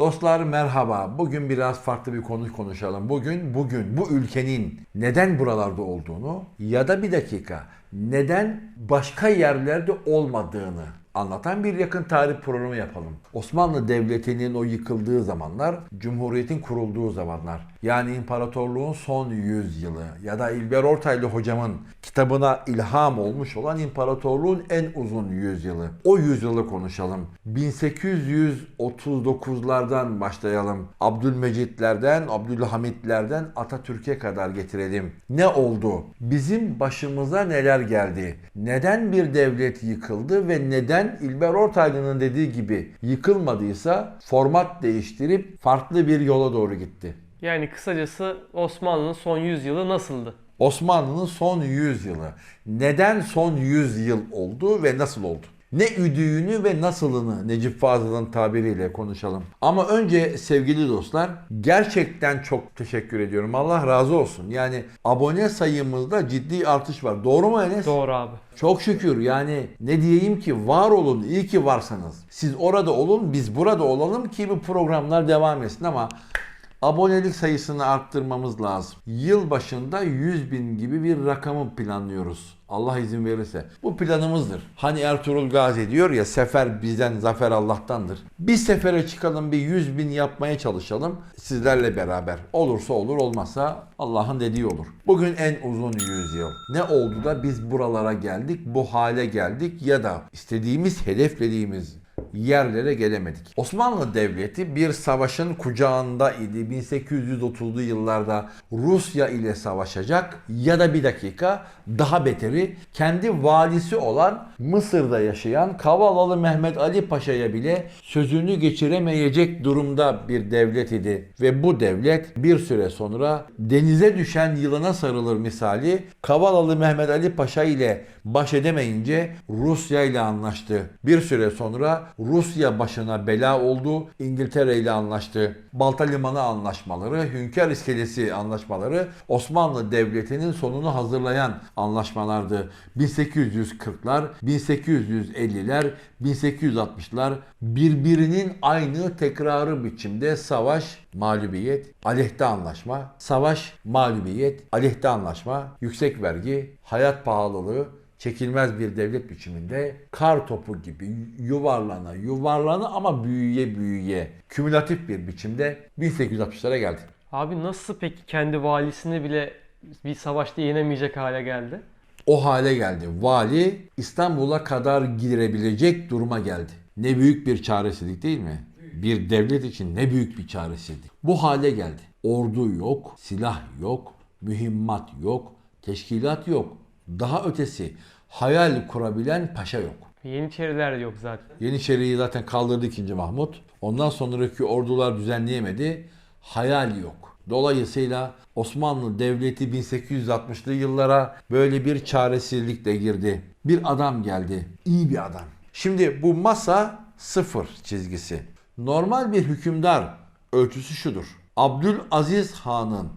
Dostlar merhaba. Bugün biraz farklı bir konu konuşalım. Bugün bugün bu ülkenin neden buralarda olduğunu ya da bir dakika neden başka yerlerde olmadığını anlatan bir yakın tarih programı yapalım. Osmanlı Devleti'nin o yıkıldığı zamanlar, Cumhuriyet'in kurulduğu zamanlar, yani imparatorluğun son yüzyılı ya da İlber Ortaylı hocamın kitabına ilham olmuş olan imparatorluğun en uzun yüzyılı. O yüzyılı konuşalım. 1839'lardan başlayalım. Abdülmecitlerden, Abdülhamitlerden Atatürk'e kadar getirelim. Ne oldu? Bizim başımıza neler geldi? Neden bir devlet yıkıldı ve neden İlber Ortaylı'nın dediği gibi yıkılmadıysa format değiştirip farklı bir yola doğru gitti? Yani kısacası Osmanlı'nın son 100 yılı nasıldı? Osmanlı'nın son 100 yılı. Neden son 100 yıl oldu ve nasıl oldu? Ne üdüğünü ve nasılını Necip Fazıl'ın tabiriyle konuşalım. Ama önce sevgili dostlar gerçekten çok teşekkür ediyorum. Allah razı olsun. Yani abone sayımızda ciddi artış var. Doğru mu Enes? Doğru abi. Çok şükür yani ne diyeyim ki var olun iyi ki varsınız. Siz orada olun biz burada olalım ki bu programlar devam etsin ama abonelik sayısını arttırmamız lazım. Yıl başında 100 bin gibi bir rakamı planlıyoruz. Allah izin verirse. Bu planımızdır. Hani Ertuğrul Gazi diyor ya sefer bizden zafer Allah'tandır. Bir sefere çıkalım bir 100 bin yapmaya çalışalım sizlerle beraber. Olursa olur olmazsa Allah'ın dediği olur. Bugün en uzun yüzyıl. Ne oldu da biz buralara geldik bu hale geldik ya da istediğimiz hedeflediğimiz yerlere gelemedik. Osmanlı Devleti bir savaşın kucağında idi. 1830'lu yıllarda Rusya ile savaşacak ya da bir dakika daha beteri kendi valisi olan Mısır'da yaşayan Kavalalı Mehmet Ali Paşa'ya bile sözünü geçiremeyecek durumda bir devlet idi. Ve bu devlet bir süre sonra denize düşen yılana sarılır misali Kavalalı Mehmet Ali Paşa ile baş edemeyince Rusya ile anlaştı. Bir süre sonra Rusya başına bela oldu. İngiltere ile anlaştı. Balta Limanı anlaşmaları, Hünkar İskelesi anlaşmaları Osmanlı Devleti'nin sonunu hazırlayan anlaşmalardı. 1840'lar, 1850'ler, 1860'lar birbirinin aynı tekrarı biçimde savaş, mağlubiyet, aleyhte anlaşma, savaş, mağlubiyet, aleyhte anlaşma, yüksek vergi, hayat pahalılığı, çekilmez bir devlet biçiminde kar topu gibi yuvarlana yuvarlana ama büyüye büyüye kümülatif bir biçimde 1860'lara geldi. Abi nasıl peki kendi valisini bile bir savaşta yenemeyecek hale geldi? O hale geldi. Vali İstanbul'a kadar girebilecek duruma geldi. Ne büyük bir çaresizlik değil mi? Bir devlet için ne büyük bir çaresizlik. Bu hale geldi. Ordu yok, silah yok, mühimmat yok, teşkilat yok. Daha ötesi hayal kurabilen paşa yok. Yeniçeriler yok zaten. Yeniçeri'yi zaten kaldırdı 2. Mahmut. Ondan sonraki ordular düzenleyemedi. Hayal yok. Dolayısıyla Osmanlı Devleti 1860'lı yıllara böyle bir çaresizlikle girdi. Bir adam geldi. İyi bir adam. Şimdi bu masa sıfır çizgisi. Normal bir hükümdar ölçüsü şudur. Abdülaziz Han'ın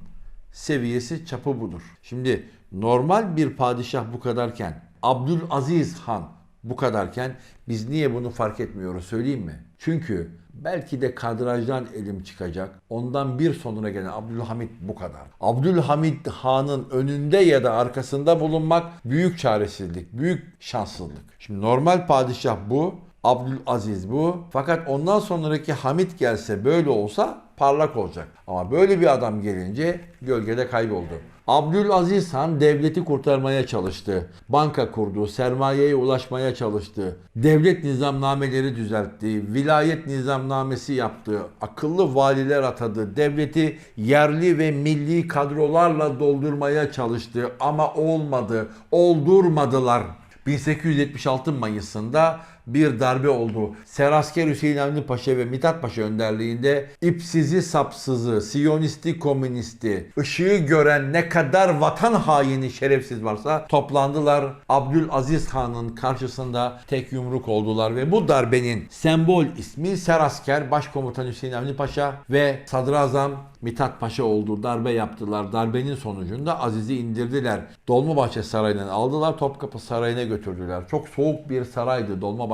seviyesi çapı budur. Şimdi normal bir padişah bu kadarken Abdülaziz Han bu kadarken biz niye bunu fark etmiyoruz söyleyeyim mi? Çünkü belki de kadrajdan elim çıkacak. Ondan bir sonra gelen Abdülhamit bu kadar. Abdülhamit Han'ın önünde ya da arkasında bulunmak büyük çaresizlik, büyük şanssızlık. Şimdi normal padişah bu. Abdülaziz bu. Fakat ondan sonraki Hamit gelse böyle olsa parlak olacak. Ama böyle bir adam gelince gölgede kayboldu. Abdülaziz Han devleti kurtarmaya çalıştı. Banka kurdu, sermayeye ulaşmaya çalıştı. Devlet nizamnameleri düzeltti, vilayet nizamnamesi yaptı, akıllı valiler atadı, devleti yerli ve milli kadrolarla doldurmaya çalıştı ama olmadı, oldurmadılar. 1876 Mayıs'ında bir darbe oldu. Serasker Hüseyin Avni Paşa ve Mithat Paşa önderliğinde ipsizi sapsızı, siyonisti komünisti, ışığı gören ne kadar vatan haini şerefsiz varsa toplandılar. Abdülaziz Han'ın karşısında tek yumruk oldular ve bu darbenin sembol ismi Serasker Başkomutan Hüseyin Avni Paşa ve Sadrazam Mithat Paşa oldu, darbe yaptılar. Darbenin sonucunda Aziz'i indirdiler. Dolmabahçe Sarayı'ndan aldılar, Topkapı Sarayı'na götürdüler. Çok soğuk bir saraydı Dolmabahçe.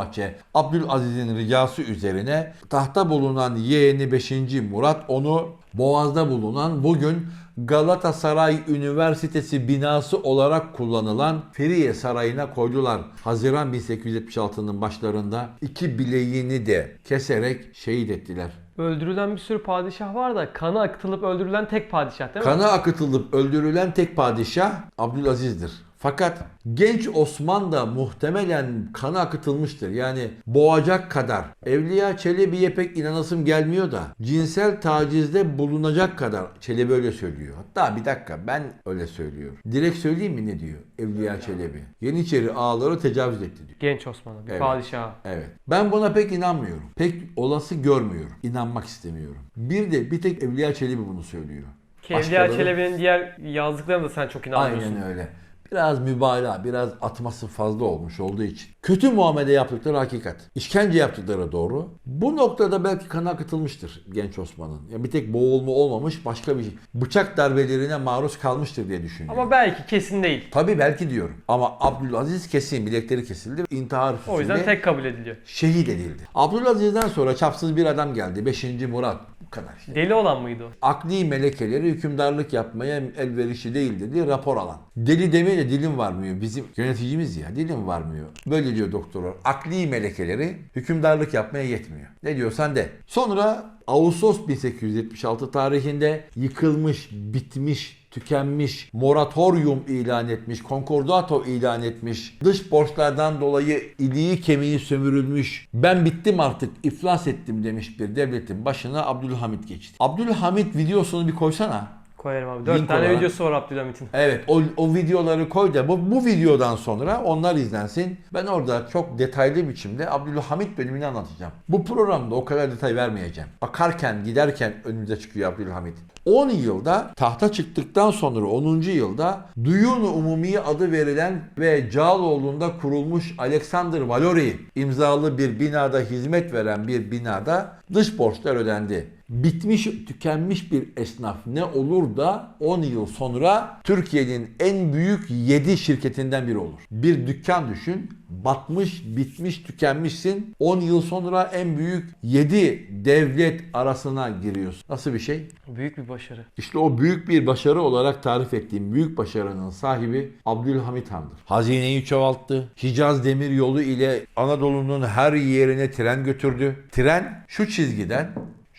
Abdülaziz'in ricası üzerine tahta bulunan yeğeni 5. Murat onu Boğaz'da bulunan bugün Galatasaray Üniversitesi binası olarak kullanılan Feriye Sarayı'na koydular. Haziran 1876'nın başlarında iki bileğini de keserek şehit ettiler. Öldürülen bir sürü padişah var da kanı akıtılıp öldürülen tek padişah değil mi? Kanı akıtılıp öldürülen tek padişah Abdülaziz'dir. Fakat genç Osman da muhtemelen kanı akıtılmıştır. Yani boğacak kadar. Evliya Çelebi'ye pek inanasım gelmiyor da cinsel tacizde bulunacak kadar. Çelebi öyle söylüyor. Hatta bir dakika ben öyle söylüyorum. Direkt söyleyeyim mi ne diyor Evliya Çelebi? Yeniçeri ağaları tecavüz etti diyor. Genç Osman'a bir Evet. padişah. Evet. Ben buna pek inanmıyorum. Pek olası görmüyorum. İnanmak istemiyorum. Bir de bir tek Evliya Çelebi bunu söylüyor. Ki Evliya Çelebi'nin diğer yazdıklarına da sen çok inanmıyorsun. Aynen öyle. Biraz mübalağa, biraz atması fazla olmuş olduğu için. Kötü muamele yaptıkları hakikat. İşkence yaptıkları doğru. Bu noktada belki kan akıtılmıştır genç Osman'ın. Ya bir tek boğulma olmamış başka bir şey. Bıçak darbelerine maruz kalmıştır diye düşünüyorum. Ama belki kesin değil. Tabii belki diyorum. Ama Abdülaziz kesin bilekleri kesildi. İntihar O yüzden tek kabul ediliyor. şehit edildi. Abdülaziz'den sonra çapsız bir adam geldi. 5. Murat. Bu kadar işte. Deli olan mıydı o? akli melekeleri hükümdarlık yapmaya elverişli değil dedi rapor alan. Deli demeyle dilim varmıyor. Bizim yöneticimiz ya dilim varmıyor. Böyle diyor doktorlar. Akli melekeleri hükümdarlık yapmaya yetmiyor. Ne diyorsan de. Sonra Ağustos 1876 tarihinde yıkılmış, bitmiş, tükenmiş, moratorium ilan etmiş, konkordato ilan etmiş, dış borçlardan dolayı iliği kemiği sömürülmüş, ben bittim artık, iflas ettim demiş bir devletin başına Abdülhamit geçti. Abdülhamit videosunu bir koysana. Koyarım abi. Dört Link tane olarak. videosu var Abdülhamit'in. Evet o, o videoları koy da bu, bu videodan sonra onlar izlensin. Ben orada çok detaylı biçimde Abdülhamit dönemini anlatacağım. Bu programda o kadar detay vermeyeceğim. Akarken giderken önümüze çıkıyor Abdülhamit. 10 yılda tahta çıktıktan sonra 10. yılda Duyun-u Umumiye adı verilen ve Cağaloğlu'nda kurulmuş Alexander Valori imzalı bir binada hizmet veren bir binada dış borçlar ödendi bitmiş, tükenmiş bir esnaf ne olur da 10 yıl sonra Türkiye'nin en büyük 7 şirketinden biri olur. Bir dükkan düşün, batmış, bitmiş, tükenmişsin. 10 yıl sonra en büyük 7 devlet arasına giriyorsun. Nasıl bir şey? Büyük bir başarı. İşte o büyük bir başarı olarak tarif ettiğim büyük başarının sahibi Abdülhamit Han'dır. Hazineyi çoğalttı. Hicaz demir yolu ile Anadolu'nun her yerine tren götürdü. Tren şu çizgiden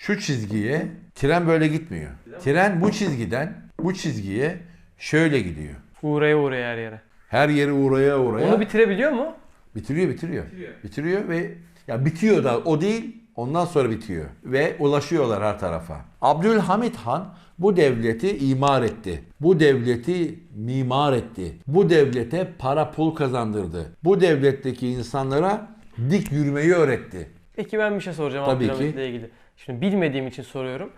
şu çizgiye tren böyle gitmiyor. Tren bu çizgiden bu çizgiye şöyle gidiyor. Uğraya uğraya her yere. Her yeri uğraya uğraya. Onu bitirebiliyor mu? Bitiriyor, bitiriyor. Bitiriyor ve ya bitiyor da o değil. Ondan sonra bitiyor ve ulaşıyorlar her tarafa. Abdülhamit Han bu devleti imar etti. Bu devleti mimar etti. Bu devlete para pul kazandırdı. Bu devletteki insanlara dik yürümeyi öğretti. Peki ben bir şey soracağım Tabii ki. Abdülhamit'le ilgili. Şimdi bilmediğim için soruyorum.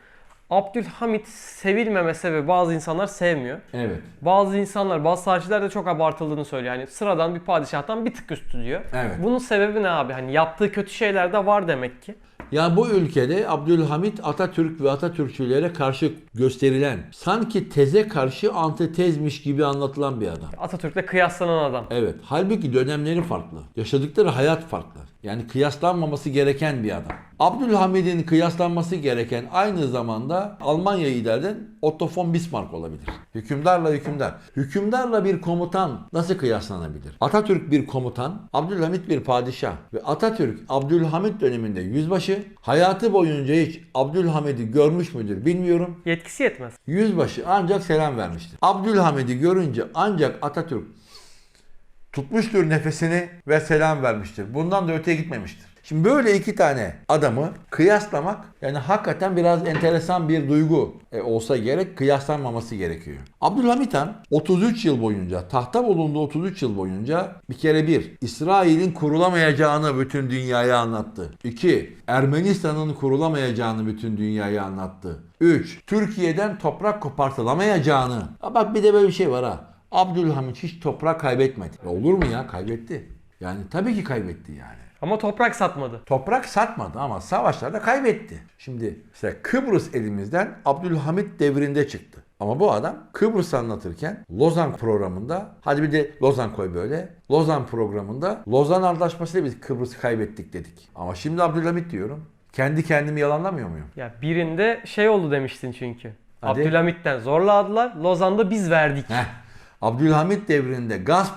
Abdülhamit sevilmeme sebebi bazı insanlar sevmiyor. Evet. Bazı insanlar, bazı tarihçiler de çok abartıldığını söylüyor. Yani sıradan bir padişahtan bir tık üstü diyor. Evet. Bunun sebebi ne abi? Hani yaptığı kötü şeyler de var demek ki. Ya bu ülkede Abdülhamit Atatürk ve Atatürkçülere karşı gösterilen sanki teze karşı antitezmiş gibi anlatılan bir adam. Atatürk'le kıyaslanan adam. Evet. Halbuki dönemleri farklı. Yaşadıkları hayat farklı. Yani kıyaslanmaması gereken bir adam. Abdülhamid'in kıyaslanması gereken aynı zamanda Almanya'yı idare eden Otto von Bismarck olabilir. Hükümdarla hükümdar. Hükümdarla bir komutan nasıl kıyaslanabilir? Atatürk bir komutan, Abdülhamit bir padişah. Ve Atatürk Abdülhamit döneminde yüzbaşı. Hayatı boyunca hiç Abdülhamid'i görmüş müdür bilmiyorum. Yetkisi yetmez. Yüzbaşı ancak selam vermiştir. Abdülhamid'i görünce ancak Atatürk tutmuştur nefesini ve selam vermiştir. Bundan da öteye gitmemiştir. Şimdi böyle iki tane adamı kıyaslamak yani hakikaten biraz enteresan bir duygu e, olsa gerek kıyaslanmaması gerekiyor. Abdülhamit Han 33 yıl boyunca tahta bulunduğu 33 yıl boyunca bir kere bir İsrail'in kurulamayacağını bütün dünyaya anlattı. İki Ermenistan'ın kurulamayacağını bütün dünyaya anlattı. 3. Türkiye'den toprak kopartılamayacağını. Ha bak bir de böyle bir şey var ha. Abdülhamit hiç toprak kaybetmedi. Ya olur mu ya? Kaybetti. Yani tabii ki kaybetti yani. Ama toprak satmadı. Toprak satmadı ama savaşlarda kaybetti. Şimdi mesela Kıbrıs elimizden Abdülhamit devrinde çıktı. Ama bu adam Kıbrıs anlatırken Lozan programında hadi bir de Lozan koy böyle. Lozan programında Lozan Antlaşması'yla biz Kıbrıs'ı kaybettik dedik. Ama şimdi Abdülhamit diyorum. Kendi kendimi yalanlamıyor muyum? Ya birinde şey oldu demiştin çünkü. Hadi. Abdülhamit'ten zorla aldılar. Lozan'da biz verdik. Heh. Abdülhamit devrinde gasp,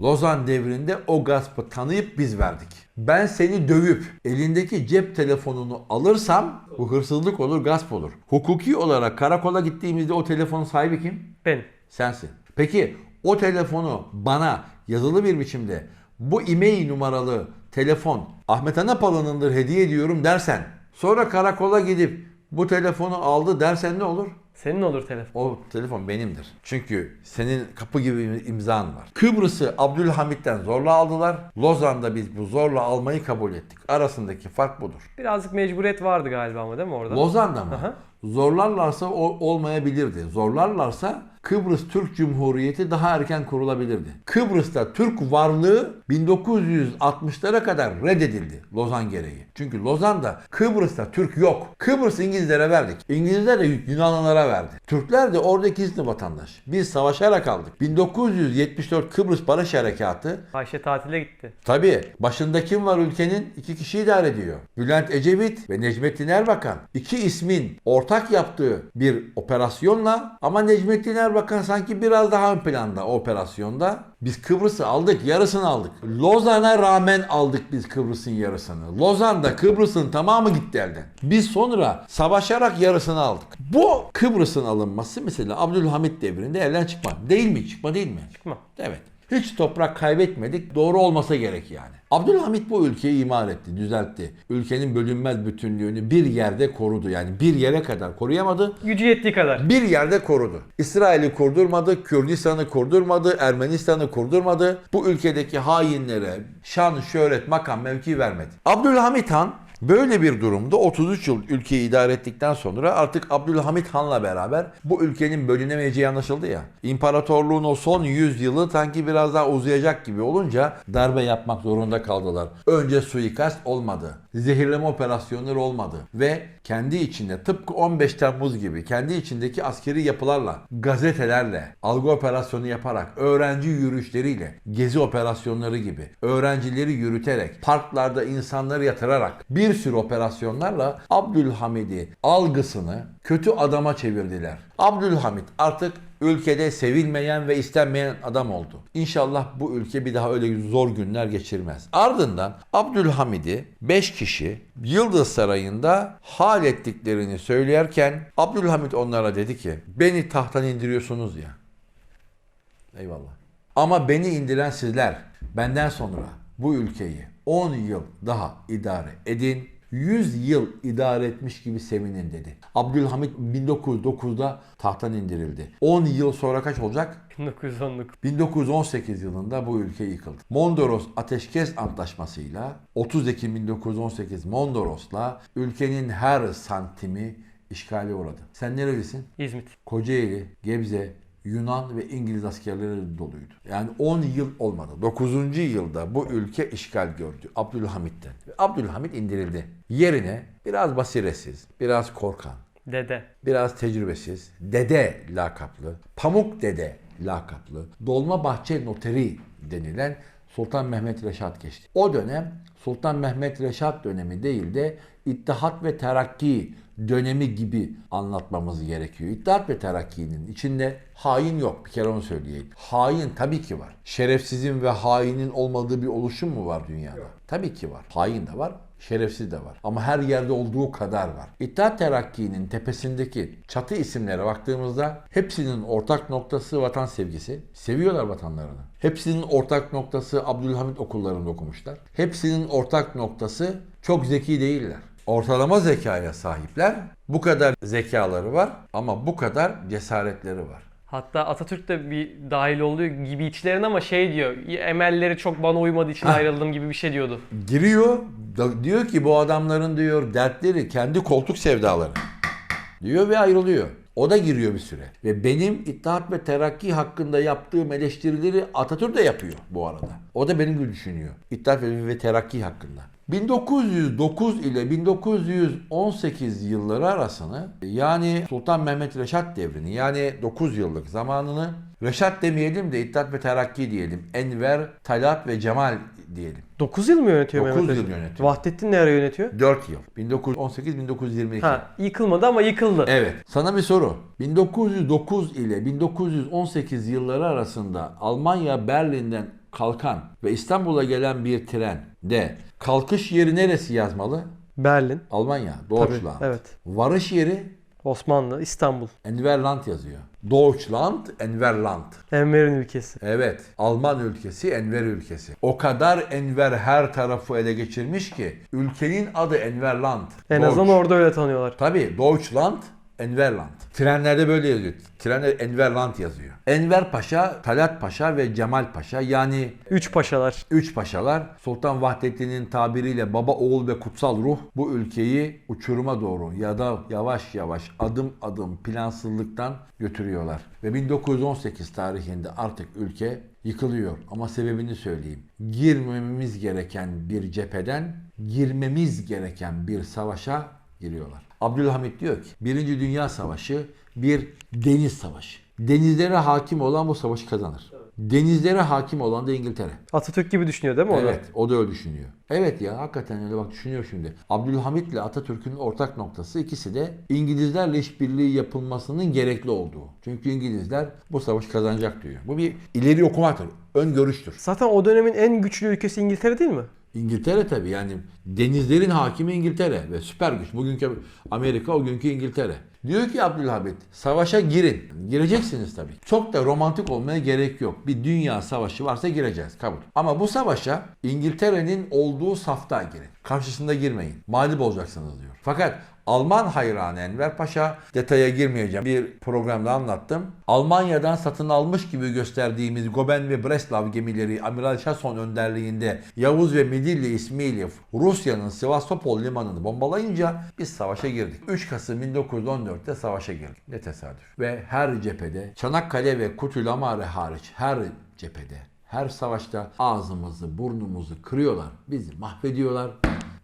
Lozan devrinde o gaspı tanıyıp biz verdik. Ben seni dövüp elindeki cep telefonunu alırsam bu hırsızlık olur, gasp olur. Hukuki olarak karakola gittiğimizde o telefonun sahibi kim? Benim. Sensin. Peki o telefonu bana yazılı bir biçimde bu e-mail numaralı telefon Ahmet Anapalı'nındır hediye ediyorum dersen sonra karakola gidip bu telefonu aldı dersen ne olur? Senin olur telefon. O telefon benimdir. Çünkü senin kapı gibi imzan var. Kıbrıs'ı Abdülhamit'ten zorla aldılar. Lozan'da biz bu zorla almayı kabul ettik. Arasındaki fark budur. Birazcık mecburiyet vardı galiba ama değil mi orada? Lozan'da mı? Aha. Zorlarlarsa o olmayabilirdi. Zorlarlarsa Kıbrıs Türk Cumhuriyeti daha erken kurulabilirdi. Kıbrıs'ta Türk varlığı 1960'lara kadar reddedildi Lozan gereği. Çünkü Lozan'da Kıbrıs'ta Türk yok. Kıbrıs İngilizlere verdik. İngilizler de Yunanlılara verdi. Türkler de oradaki izni vatandaş. Biz savaşarak aldık. 1974 Kıbrıs Barış Harekatı Ayşe tatile gitti. Tabii başında kim var ülkenin? İki kişi idare ediyor. Bülent Ecevit ve Necmettin Erbakan. İki ismin ortak yaptığı bir operasyonla ama Necmettin Erbakan sanki biraz daha ön planda operasyonda. Biz Kıbrıs'ı aldık, yarısını aldık. Lozan'a rağmen aldık biz Kıbrıs'ın yarısını. Lozan'da Kıbrıs'ın tamamı gitti elden. Biz sonra savaşarak yarısını aldık. Bu Kıbrıs'ın alınması mesela Abdülhamit devrinde elden çıkma. Değil mi? Çıkma değil mi? Çıkma. Evet. Hiç toprak kaybetmedik. Doğru olmasa gerek yani. Abdülhamit bu ülkeyi imar etti, düzeltti. Ülkenin bölünmez bütünlüğünü bir yerde korudu. Yani bir yere kadar koruyamadı. Gücü yettiği kadar. Bir yerde korudu. İsrail'i kurdurmadı, Kürdistan'ı kurdurmadı, Ermenistan'ı kurdurmadı. Bu ülkedeki hainlere şan, şöhret, makam, mevki vermedi. Abdülhamit Han Böyle bir durumda 33 yıl ülkeyi idare ettikten sonra artık Abdülhamit Han'la beraber bu ülkenin bölünemeyeceği anlaşıldı ya. İmparatorluğun o son 100 yılı sanki biraz daha uzayacak gibi olunca darbe yapmak zorunda kaldılar. Önce suikast olmadı. Zehirleme operasyonları olmadı. Ve kendi içinde tıpkı 15 Temmuz gibi kendi içindeki askeri yapılarla, gazetelerle, algı operasyonu yaparak, öğrenci yürüyüşleriyle, gezi operasyonları gibi, öğrencileri yürüterek, parklarda insanları yatırarak bir sürü operasyonlarla Abdülhamid'i algısını kötü adama çevirdiler. Abdülhamit artık ülkede sevilmeyen ve istenmeyen adam oldu. İnşallah bu ülke bir daha öyle zor günler geçirmez. Ardından Abdülhamid'i 5 kişi Yıldız Sarayı'nda hal ettiklerini söylerken Abdülhamit onlara dedi ki beni tahttan indiriyorsunuz ya. Eyvallah. Ama beni indiren sizler benden sonra bu ülkeyi 10 yıl daha idare edin. 100 yıl idare etmiş gibi sevinin dedi. Abdülhamit 1909'da tahttan indirildi. 10 yıl sonra kaç olacak? 1919. 1918 yılında bu ülke yıkıldı. Mondros Ateşkes Antlaşması'yla 30 Ekim 1918 Mondros'la ülkenin her santimi işgale uğradı. Sen nerelisin? İzmit. Kocaeli, Gebze, Yunan ve İngiliz askerleri doluydu. Yani 10 yıl olmadı. 9. yılda bu ülke işgal gördü Abdülhamit'ten. Abdülhamit indirildi. Yerine biraz basiretsiz, biraz korkan, Dede. biraz tecrübesiz, dede lakaplı, pamuk dede lakaplı, dolma bahçe noteri denilen Sultan Mehmet Reşat geçti. O dönem Sultan Mehmet Reşat dönemi değil de İttihat ve Terakki dönemi gibi anlatmamız gerekiyor. İttihat ve Terakki'nin içinde hain yok. Bir kere onu söyleyeyim. Hain tabii ki var. Şerefsizin ve hainin olmadığı bir oluşum mu var dünyada? Tabii ki var. Hain de var, şerefsiz de var. Ama her yerde olduğu kadar var. İttihat Terakki'nin tepesindeki çatı isimlere baktığımızda hepsinin ortak noktası vatan sevgisi. Seviyorlar vatanlarını. Hepsinin ortak noktası Abdülhamit okullarında okumuşlar. Hepsinin ortak noktası çok zeki değiller. Ortalama zekaya sahipler. Bu kadar zekaları var ama bu kadar cesaretleri var. Hatta Atatürk de bir dahil oluyor gibi içlerine ama şey diyor. Emelleri çok bana uymadığı için ayrıldım gibi bir şey diyordu. Giriyor da- diyor ki bu adamların diyor dertleri kendi koltuk sevdaları. Diyor ve ayrılıyor. O da giriyor bir süre. Ve benim İttihat ve Terakki hakkında yaptığım eleştirileri Atatürk de yapıyor bu arada. O da benim gibi düşünüyor. İttihat ve Terakki hakkında. 1909 ile 1918 yılları arasını yani Sultan Mehmet Reşat devrini yani 9 yıllık zamanını Reşat demeyelim de İttihat ve Terakki diyelim. Enver, Talat ve Cemal diyelim. 9 yıl mı yönetiyor 9 Mehmet yıl yönetiyor. Vahdettin ne ara yönetiyor? 4 yıl. 1918-1922. Ha, yıkılmadı ama yıkıldı. Evet. Sana bir soru. 1909 ile 1918 yılları arasında Almanya Berlin'den kalkan ve İstanbul'a gelen bir trende kalkış yeri neresi yazmalı? Berlin. Almanya, Tabii, Deutschland. evet. Varış yeri Osmanlı, İstanbul. Enverland yazıyor. Deutschland, Enverland. Enver'in ülkesi. Evet, Alman ülkesi, Enver ülkesi. O kadar Enver her tarafı ele geçirmiş ki ülkenin adı Enverland. En azından Deutsch. orada öyle tanıyorlar. Tabii Deutschland, Enverland. Trenlerde böyle yazıyor. Trenler Enverland yazıyor. Enver Paşa, Talat Paşa ve Cemal Paşa yani Üç paşalar. üç paşalar Sultan Vahdettin'in tabiriyle baba oğul ve kutsal ruh bu ülkeyi uçuruma doğru ya da yavaş yavaş adım adım plansızlıktan götürüyorlar. Ve 1918 tarihinde artık ülke yıkılıyor. Ama sebebini söyleyeyim. Girmememiz gereken bir cepheden girmemiz gereken bir savaşa giriyorlar. Abdülhamit diyor ki Birinci Dünya Savaşı bir deniz savaşı. Denizlere hakim olan bu savaşı kazanır. Denizlere hakim olan da İngiltere. Atatürk gibi düşünüyor değil mi o da? Evet, o da öyle düşünüyor. Evet ya hakikaten öyle bak düşünüyor şimdi. Abdülhamit ile Atatürk'ün ortak noktası ikisi de İngilizlerle işbirliği yapılmasının gerekli olduğu. Çünkü İngilizler bu savaşı kazanacak diyor. Bu bir ileri okumaktır, ön görüştür. Zaten o dönemin en güçlü ülkesi İngiltere değil mi? İngiltere tabii yani denizlerin hakimi İngiltere ve süper güç. Bugünkü Amerika o günkü İngiltere. Diyor ki Abdülhamit savaşa girin. Gireceksiniz tabii. Çok da romantik olmaya gerek yok. Bir dünya savaşı varsa gireceğiz kabul. Ama bu savaşa İngiltere'nin olduğu safta girin. Karşısında girmeyin. Mağlup olacaksınız diyor. Fakat Alman hayranı Enver Paşa detaya girmeyeceğim. Bir programda anlattım. Almanya'dan satın almış gibi gösterdiğimiz Goben ve Breslau gemileri Amiral Şason önderliğinde Yavuz ve Midilli ismiyle Rusya'nın Sivastopol limanını bombalayınca biz savaşa girdik. 3 Kasım 1914'te savaşa girdik. Ne tesadüf. Ve her cephede Çanakkale ve Kutülamare hariç her cephede her savaşta ağzımızı, burnumuzu kırıyorlar. Bizi mahvediyorlar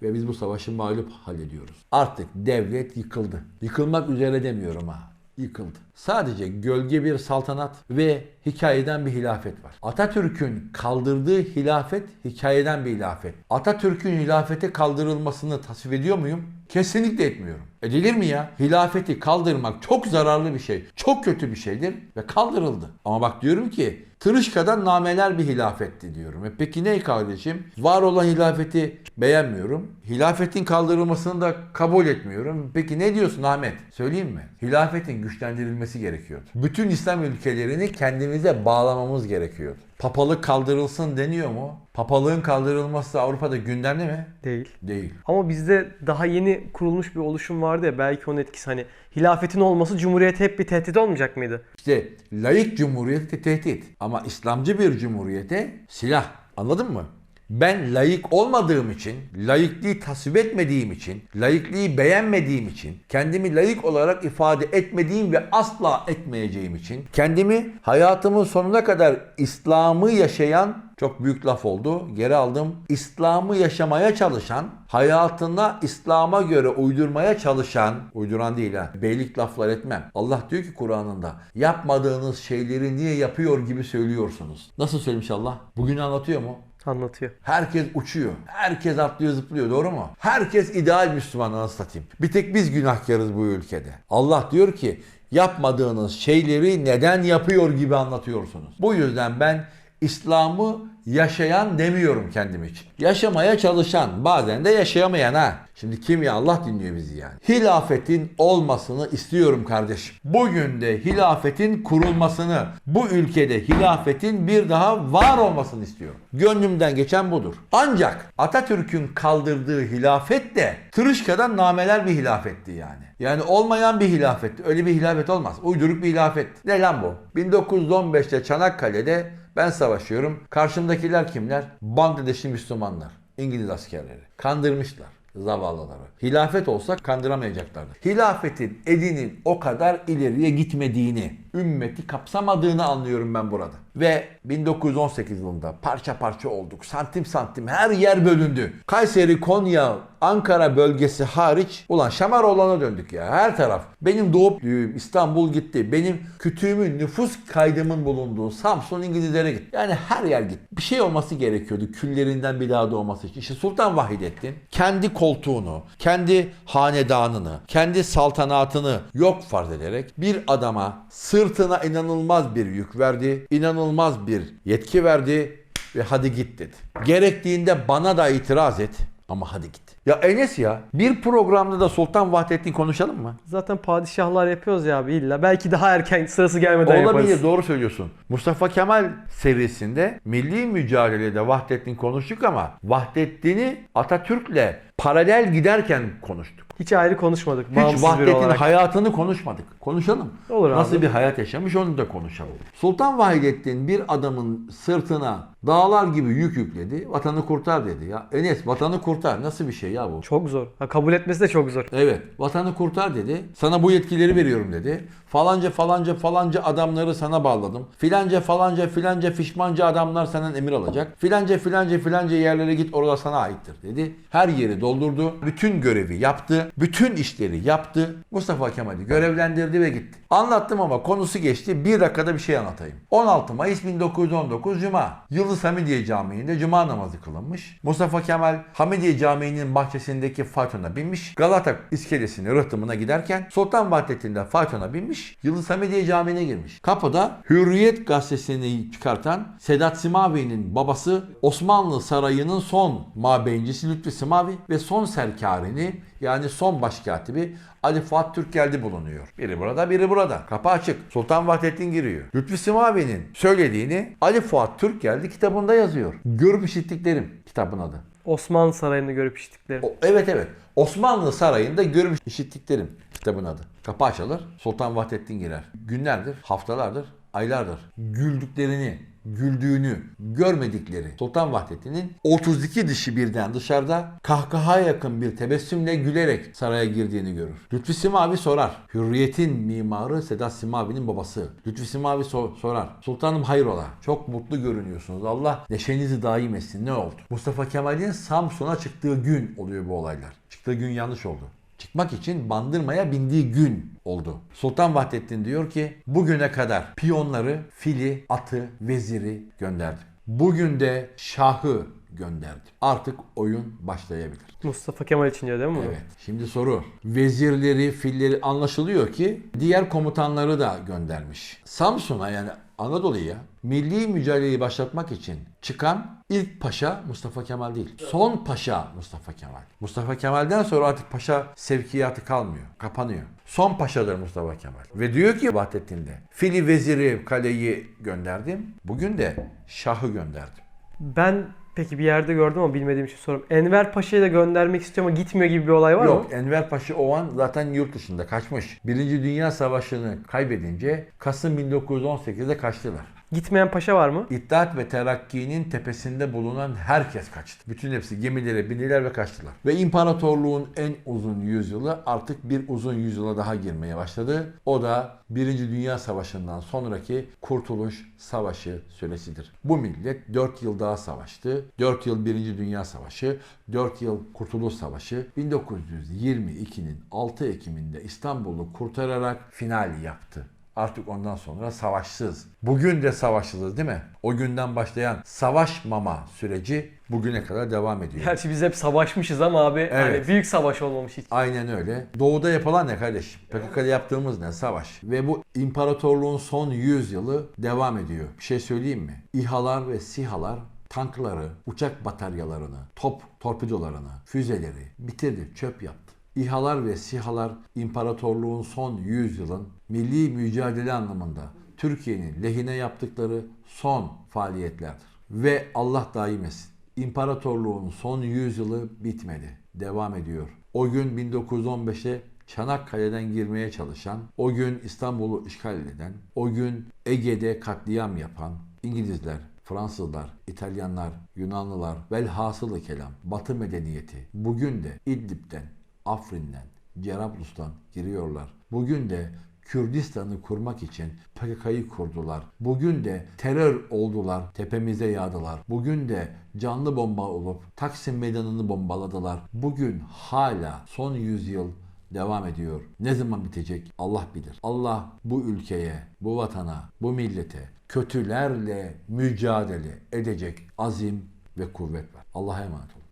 ve biz bu savaşı mağlup hallediyoruz. Artık devlet yıkıldı. Yıkılmak üzere demiyorum ha. Yıkıldı. Sadece gölge bir saltanat ve hikayeden bir hilafet var. Atatürk'ün kaldırdığı hilafet hikayeden bir hilafet. Atatürk'ün hilafete kaldırılmasını tasvip ediyor muyum? Kesinlikle etmiyorum. Edilir mi ya? Hilafeti kaldırmak çok zararlı bir şey. Çok kötü bir şeydir ve kaldırıldı. Ama bak diyorum ki tırışkadan nameler bir hilafetti diyorum. E peki ne kardeşim? Var olan hilafeti beğenmiyorum. Hilafetin kaldırılmasını da kabul etmiyorum. Peki ne diyorsun Ahmet? Söyleyeyim mi? Hilafetin güçlendirilmesi gerekiyordu. Bütün İslam ülkelerini kendimize bağlamamız gerekiyordu. Papalık kaldırılsın deniyor mu? Papalığın kaldırılması Avrupa'da gündemde mi? Değil. Değil. Ama bizde daha yeni kurulmuş bir oluşum vardı ya belki onun etkisi hani hilafetin olması cumhuriyete hep bir tehdit olmayacak mıydı? İşte laik cumhuriyete tehdit ama İslamcı bir cumhuriyete silah. Anladın mı? Ben layık olmadığım için, layıklığı tasvip etmediğim için, layıklığı beğenmediğim için, kendimi layık olarak ifade etmediğim ve asla etmeyeceğim için, kendimi hayatımın sonuna kadar İslam'ı yaşayan, çok büyük laf oldu, geri aldım. İslam'ı yaşamaya çalışan, hayatına İslam'a göre uydurmaya çalışan, uyduran değil ha, beylik laflar etmem. Allah diyor ki Kur'an'ında, yapmadığınız şeyleri niye yapıyor gibi söylüyorsunuz. Nasıl söylemiş Allah? Bugün anlatıyor mu? Anlatıyor. Herkes uçuyor. Herkes atlıyor zıplıyor doğru mu? Herkes ideal Müslüman anasını satayım. Bir tek biz günahkarız bu ülkede. Allah diyor ki yapmadığınız şeyleri neden yapıyor gibi anlatıyorsunuz. Bu yüzden ben İslam'ı yaşayan demiyorum kendim için. Yaşamaya çalışan, bazen de yaşayamayan ha. Şimdi kim ya Allah dinliyor bizi yani. Hilafetin olmasını istiyorum kardeşim. Bugün de hilafetin kurulmasını, bu ülkede hilafetin bir daha var olmasını istiyorum. Gönlümden geçen budur. Ancak Atatürk'ün kaldırdığı hilafet de tırışkadan nameler bir hilafetti yani. Yani olmayan bir hilafetti. Öyle bir hilafet olmaz. Uyduruk bir hilafet. Ne lan bu? 1915'te Çanakkale'de ben savaşıyorum. Karşımdakiler kimler? Bangladeşli Müslümanlar. İngiliz askerleri. Kandırmışlar. zavallıları. Hilafet olsa kandıramayacaklardı. Hilafetin elinin o kadar ileriye gitmediğini, ümmeti kapsamadığını anlıyorum ben burada. Ve 1918 yılında parça parça olduk. Santim santim her yer bölündü. Kayseri, Konya, Ankara bölgesi hariç ulan şamar olana döndük ya. Her taraf. Benim doğup büyüğüm İstanbul gitti. Benim kütüğümün nüfus kaydımın bulunduğu Samsun İngilizlere gitti. Yani her yer gitti. Bir şey olması gerekiyordu küllerinden bir daha doğması için. İşte Sultan Vahidettin kendi koltuğunu, kendi hanedanını, kendi saltanatını yok farz ederek bir adama sırtına inanılmaz bir yük verdi. inanılmaz bir yetki verdi ve hadi git dedi. Gerektiğinde bana da itiraz et ama hadi git. Ya Enes ya bir programda da Sultan Vahdettin konuşalım mı? Zaten padişahlar yapıyoruz ya abi illa. Belki daha erken sırası gelmeden Olabilir yaparız. doğru söylüyorsun. Mustafa Kemal serisinde milli mücadelede Vahdettin konuştuk ama Vahdettin'i Atatürk'le paralel giderken konuştuk. Hiç ayrı konuşmadık. Hiç olarak. hayatını konuşmadık. Konuşalım. Olur abi. Nasıl bir hayat yaşamış onu da konuşalım. Sultan Vahidettin bir adamın sırtına dağlar gibi yük yükledi. Vatanı kurtar dedi ya. Enes vatanı kurtar. Nasıl bir şey ya bu? Çok zor. Ha, kabul etmesi de çok zor. Evet. Vatanı kurtar dedi. Sana bu yetkileri veriyorum dedi. Falanca falanca falanca adamları sana bağladım. Filanca falanca filanca fişmanca adamlar senden emir alacak. Filanca filanca filanca yerlere git oralar sana aittir dedi. Her yeri doldurdu. Bütün görevi yaptı. Bütün işleri yaptı. Mustafa Kemal'i görevlendirdi ve gitti. Anlattım ama konusu geçti. Bir dakikada bir şey anlatayım. 16 Mayıs 1919 Cuma. Yıldız Hamidiye Camii'nde Cuma namazı kılınmış. Mustafa Kemal Hamidiye Camii'nin bahçesindeki faytona binmiş. Galata iskelesinin rıhtımına giderken Sultan Vahdettin'de faytona binmiş. Yıldız Hamidiye Camii'ne girmiş. Kapıda Hürriyet gazetesini çıkartan Sedat Simavi'nin babası Osmanlı Sarayı'nın son mabeyincisi Lütfi Simavi ve son serkarini yani son başkatibi Ali Fuat Türkgeldi bulunuyor. Biri burada biri burada. Kapı açık. Sultan Vahdettin giriyor. Lütfi Simavi'nin söylediğini Ali Fuat Türkgeldi kitabında yazıyor. Görüp işittiklerim kitabın adı. Osmanlı Sarayı'nda görüp işittikleri. O- evet evet. Osmanlı Sarayı'nda görüp işittiklerim kitabın adı. Kapı açılır. Sultan Vahdettin girer. Günlerdir, haftalardır, aylardır güldüklerini, güldüğünü görmedikleri Sultan Vahdettin'in 32 dişi birden dışarıda kahkaha yakın bir tebessümle gülerek saraya girdiğini görür. Lütfi Simavi sorar. Hürriyet'in mimarı Sedat Simavi'nin babası. Lütfi Simavi so- sorar. Sultanım hayrola? Çok mutlu görünüyorsunuz. Allah neşenizi daim etsin. Ne oldu? Mustafa Kemal'in Samsun'a çıktığı gün oluyor bu olaylar. Çıktığı gün yanlış oldu çıkmak için bandırmaya bindiği gün oldu. Sultan Vahdettin diyor ki bugüne kadar piyonları, fili, atı, veziri gönderdim. Bugün de şahı gönderdim. Artık oyun başlayabilir. Mustafa Kemal için değil mi? Evet. Şimdi soru. Vezirleri, filleri anlaşılıyor ki diğer komutanları da göndermiş. Samsun'a yani Anadolu'ya milli mücadeleyi başlatmak için çıkan ilk paşa Mustafa Kemal değil. Son paşa Mustafa Kemal. Mustafa Kemal'den sonra artık paşa sevkiyatı kalmıyor. Kapanıyor. Son paşadır Mustafa Kemal. Ve diyor ki Vahdettin'de fili veziri kaleyi gönderdim. Bugün de şahı gönderdim. Ben peki bir yerde gördüm ama bilmediğim için soruyorum. Enver Paşa'yı da göndermek istiyor ama gitmiyor gibi bir olay var Yok mı? Enver Paşa o an zaten yurt dışında kaçmış. Birinci Dünya Savaşı'nı kaybedince Kasım 1918'de kaçtılar. Gitmeyen paşa var mı? İttihat ve Terakki'nin tepesinde bulunan herkes kaçtı. Bütün hepsi gemilere bindiler ve kaçtılar. Ve imparatorluğun en uzun yüzyılı artık bir uzun yüzyıla daha girmeye başladı. O da Birinci Dünya Savaşı'ndan sonraki Kurtuluş Savaşı süresidir. Bu millet 4 yıl daha savaştı. 4 yıl Birinci Dünya Savaşı, 4 yıl Kurtuluş Savaşı. 1922'nin 6 Ekim'inde İstanbul'u kurtararak final yaptı. Artık ondan sonra savaşsız. Bugün de savaşsız değil mi? O günden başlayan savaşmama süreci bugüne kadar devam ediyor. Gerçi biz hep savaşmışız ama abi hani Evet. büyük savaş olmamış hiç. Aynen öyle. Doğuda yapılan ne kardeşim? PKK'da yaptığımız ne? Savaş. Ve bu imparatorluğun son 100 yılı devam ediyor. Bir şey söyleyeyim mi? İHA'lar ve SİHA'lar tankları, uçak bataryalarını, top torpidolarını, füzeleri bitirdi, çöp yaptı. İHA'lar ve SİHA'lar imparatorluğun son 100 yılın milli mücadele anlamında Türkiye'nin lehine yaptıkları son faaliyetlerdir. Ve Allah daim etsin. İmparatorluğun son 100 yılı bitmedi. Devam ediyor. O gün 1915'te Çanakkale'den girmeye çalışan, o gün İstanbul'u işgal eden, o gün Ege'de katliam yapan İngilizler, Fransızlar, İtalyanlar, Yunanlılar, velhasılı kelam, Batı medeniyeti bugün de İdlib'den, Afrin'den, Cerablus'tan giriyorlar. Bugün de Kürdistan'ı kurmak için PKK'yı kurdular. Bugün de terör oldular, tepemize yağdılar. Bugün de canlı bomba olup Taksim meydanını bombaladılar. Bugün hala son yüzyıl devam ediyor. Ne zaman bitecek Allah bilir. Allah bu ülkeye, bu vatana, bu millete kötülerle mücadele edecek azim ve kuvvet ver. Allah'a emanet olun.